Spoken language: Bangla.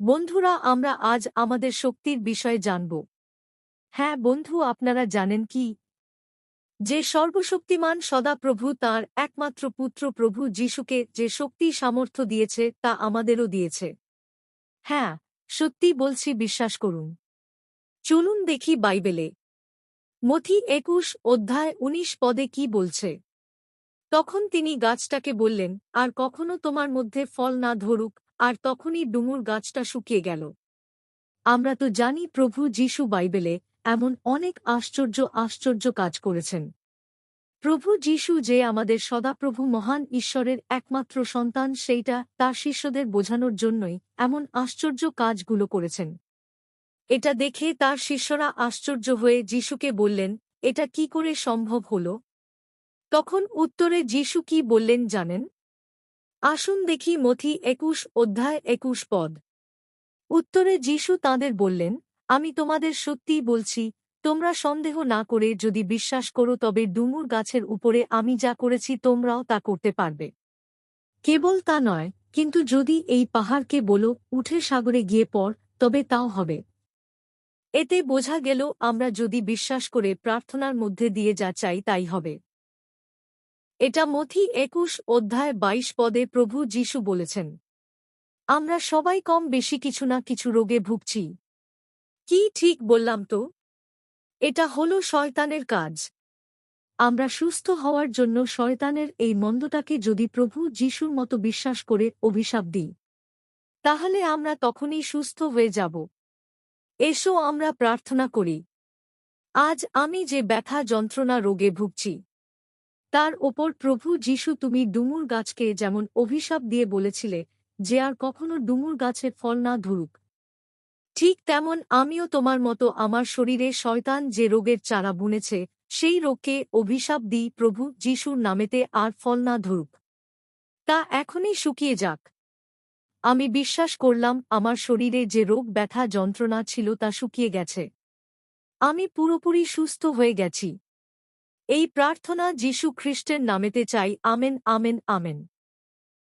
বন্ধুরা, আমরা আজ আমাদের শক্তির বিষয়ে জানব। হ্যাঁ বন্ধু, আপনারা জানেন কি? যে সর্বশক্তিমান সদাপ্রভু তার একমাত্র পুত্র প্রভু যিশুকে যে শক্তি সামর্থ্য দিয়েছে, তা আমাদেরও দিয়েছে। হ্যাঁ সত্যি বলছি, বিশ্বাস করুন। চলুন দেখি বাইবেলে। মথি একুশ অধ্যায় উনিশ পদে কি বলছে? তখন তিনি গাছটাকে বললেন, আর কখনো তোমার মধ্যে ফল না ধরুক আর তখনই ডুমুর গাছটা শুকিয়ে গেল। আমরা তো জানি প্রভু যিশু বাইবেলে এমন অনেক আশ্চর্য আশ্চর্য কাজ করেছেন। প্রভু যিশু যে আমাদের সদাপ্রভু মহান ঈশ্বরের একমাত্র সন্তান, সেইটা তার শিষ্যদের বোঝানোর জন্যই এমন আশ্চর্য কাজগুলো করেছেন। এটা দেখে তার শিষ্যরা আশ্চর্য হয়ে যিশুকে বললেন, এটা কি করে সম্ভব হল? তখন উত্তরে যিশু কি বললেন জানেন? আসুন দেখি মথি একুশ অধ্যায় একুশ পদ। উত্তরে যিশু তাঁদের বললেন, আমি তোমাদের সত্যিই বলছি, তোমরা সন্দেহ না করে যদি বিশ্বাস করো তবে ডুমুর গাছের উপরে আমি যা করেছি তোমরাও তা করতে পারবে। কেবল তা নয়, কিন্তু যদি এই পাহাড়কে বলো, উঠে সাগরে গিয়ে পড়, তবে তাও হবে। এতে বোঝা গেল, আমরা যদি বিশ্বাস করে প্রার্থনার মধ্যে দিয়ে যা চাই তাই হবে। এটা মথি একুশ অধ্যায় বাইশ পদে প্রভু যিশু বলেছেন। আমরা সবাই কম বেশি কিছু না কিছু রোগে ভুগছি। কি ঠিক বললাম তো? এটা হল শয়তানের কাজ। আমরা সুস্থ হওয়ার জন্য শয়তানের এই মন্দটাকে যদি প্রভু যিশুর মতো বিশ্বাস করে অভিশাপ দিই, তাহলে আমরা তখনই সুস্থ হয়ে যাব। এসো আমরা প্রার্থনা করি। আজ আমি যে ব্যথা যন্ত্রণা রোগে ভুগছি তার ওপর প্রভু যিশু তুমি ডুমুর গাছকে যেমন অভিশাপ দিয়ে বলেছিলে, যে আর কখনো ডুমুর গাছে ফল না ধরুক। ঠিক তেমন আমিও তোমার মতো আমার শরীরে শয়তান যে রোগের চারা বুনেছে, সেই রোগকে অভিশাপ দিই প্রভু যিশুর নামেতে আর ফল না ধরুক। তা এখনই শুকিয়ে যাক। আমি বিশ্বাস করলাম আমার শরীরে যে রোগ ব্যথা যন্ত্রণা ছিল তা শুকিয়ে গেছে। আমি পুরোপুরি সুস্থ হয়ে গেছি। এই প্রার্থনা যীশু খ্রিস্টের নামেতে চাই আমেন আমেন আমেন।